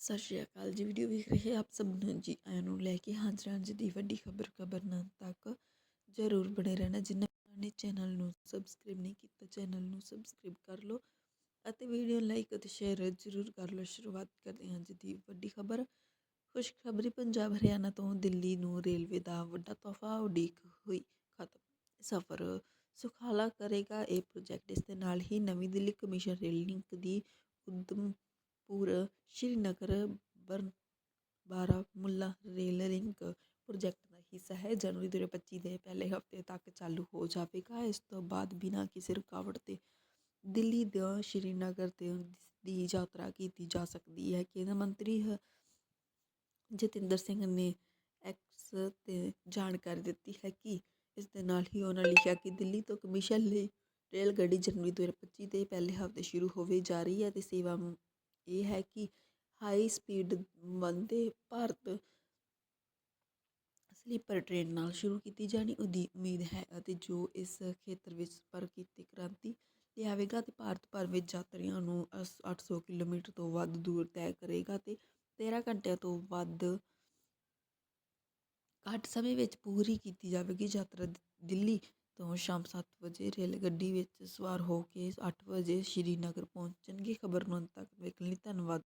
ਸਤਿ ਸ਼੍ਰੀ ਅਕਾਲ ਜੀ। ਵੀਡੀਓ ਵੇਖ ਰਹੇ ਆਪ ਸਭ ਨੂੰ ਜੀ, ਆਇਆਂ ਨੂੰ ਲੈ ਕੇ ਹਾਜ਼ਰ ਹਾਂ ਅੱਜ ਦੀ ਵੱਡੀ ਖਬਰ ਖਬਰ ਨਾਲ ਤੱਕ ਜ਼ਰੂਰ ਬਣੇ ਰਹਿਣਾ। ਜਿਨ੍ਹਾਂ ਨੇ ਚੈਨਲ ਨੂੰ ਸਬਸਕ੍ਰਾਈਬ ਨਹੀਂ ਕੀਤਾ ਚੈਨਲ ਨੂੰ ਸਬਸਕ੍ਰਾਈਬ ਕਰ ਲਓ ਅਤੇ ਵੀਡੀਓ ਲਾਈਕ ਅਤੇ ਸ਼ੇਅਰ ਜ਼ਰੂਰ ਕਰ ਲਓ। ਸ਼ੁਰੂਆਤ ਕਰਦੇ ਹਾਂ ਜੀ ਦੀ ਵੱਡੀ ਖਬਰ। ਖੁਸ਼ਖਬਰੀ, ਪੰਜਾਬ, ਹਰਿਆਣਾ ਤੋਂ ਦਿੱਲੀ ਨੂੰ ਰੇਲਵੇ ਦਾ ਵੱਡਾ ਤੋਹਫਾ ਉਡੀਕ ਹੋਈ ਖਤਮ। ਸਫ਼ਰ ਸੁਖਾਲਾ ਕਰੇਗਾ ਇਹ ਪ੍ਰੋਜੈਕਟ ਇਸ ਦੇ ਨਾਲ ਹੀ ਨਵੀਂ ਦਿੱਲੀ ਕਮਿਸ਼ਨ ਰੇਲ ਲਿੰਕ ਦੀ ਉਦਮਪੁਰ ਸ਼੍ਰੀਨਗਰ ਬਰ ਬਾਰਾਮੂਲਾ ਰੇਲ ਲਿੰਕ ਪ੍ਰੋਜੈਕਟ ਦਾ ਹਿੱਸਾ ਹੈ। ਜਨਵਰੀ 2025 ਦੇ ਪਹਿਲੇ ਹਫ਼ਤੇ ਤੱਕ ਚਾਲੂ ਹੋ ਜਾਵੇਗਾ। ਇਸ ਤੋਂ ਬਾਅਦ ਬਿਨਾਂ ਕਿਸੇ ਰੁਕਾਵਟ ਦੇ ਦਿੱਲੀ ਤੋਂ ਸ਼੍ਰੀਨਗਰ ਤੇ ਦੀ ਯਾਤਰਾ ਕੀਤੀ ਜਾ ਸਕਦੀ ਹੈ। ਕੇਂਦਰ ਮੰਤਰੀ ਜਤਿੰਦਰ ਸਿੰਘ ਨੇ ਐਕਸ ਤੇ ਜਾਣਕਾਰੀ ਦਿੱਤੀ ਹੈ ਕਿ ਇਸ ਦੇ ਨਾਲ ਹੀ ਉਹਨਾਂ ਲਿਖਿਆ ਕਿ ਦਿੱਲੀ ਤੋਂ ਕਮਿਸ਼ਨ ਲਈ ਰੇਲ ਗੱਡੀ ਜਨਵਰੀ 2025 ਦੇ ਪਹਿਲੇ ਹਫ਼ਤੇ ਸ਼ੁਰੂ ਹੋਵੇ ਜਾ ਰਹੀ ਹੈ ਤੇ ਸੇਵਾ ਇਹ ਹੈ ਕਿ high speed Vande Bharat sleeper train ਨਾਲ ਸ਼ੁਰੂ ਕੀਤੀ ਜਾਣੀ। ਉਦੀ ਉਮੀਦ ਹੈ ਅਤੇ ਜੋ ਇਸ ਖੇਤਰ ਵਿੱਚ ਪਰ ਕੀਤੀ ਕ੍ਰਾਂਤੀ ਲਿਆਵੇਗਾ ਤੇ ਭਾਰਤ ਭਰ ਵਿੱਚ ਯਾਤਰੀਆਂ ਨੂੰ ਅਸ- 800 ਕਿਲੋਮੀਟਰ ਤੋਂ ਵੱਧ ਦੂਰ ਤੈਅ ਕਰੇਗਾ ਤੇ 13 ਘੰਟਿਆਂ ਤੋਂ ਵੱਧ ਘੱਟ ਸਮੇਂ ਵਿੱਚ ਪੂਰੀ ਕੀਤੀ ਜਾਵੇਗੀ। ਯਾਤਰਾ ਦਿੱਲੀ ਤੋਂ ਸ਼ਾਮ ਸੱਤ ਵਜੇ ਰੇਲ ਗੱਡੀ ਵਿੱਚ ਸਵਾਰ ਹੋ ਕੇ ਅੱਠ ਵਜੇ ਸ਼੍ਰੀਨਗਰ ਪਹੁੰਚਣਗੇ। ਖਬਰ ਨੂੰ ਅੰਤ ਤੱਕ ਵੇਖਣ ਲਈ ਧੰਨਵਾਦ।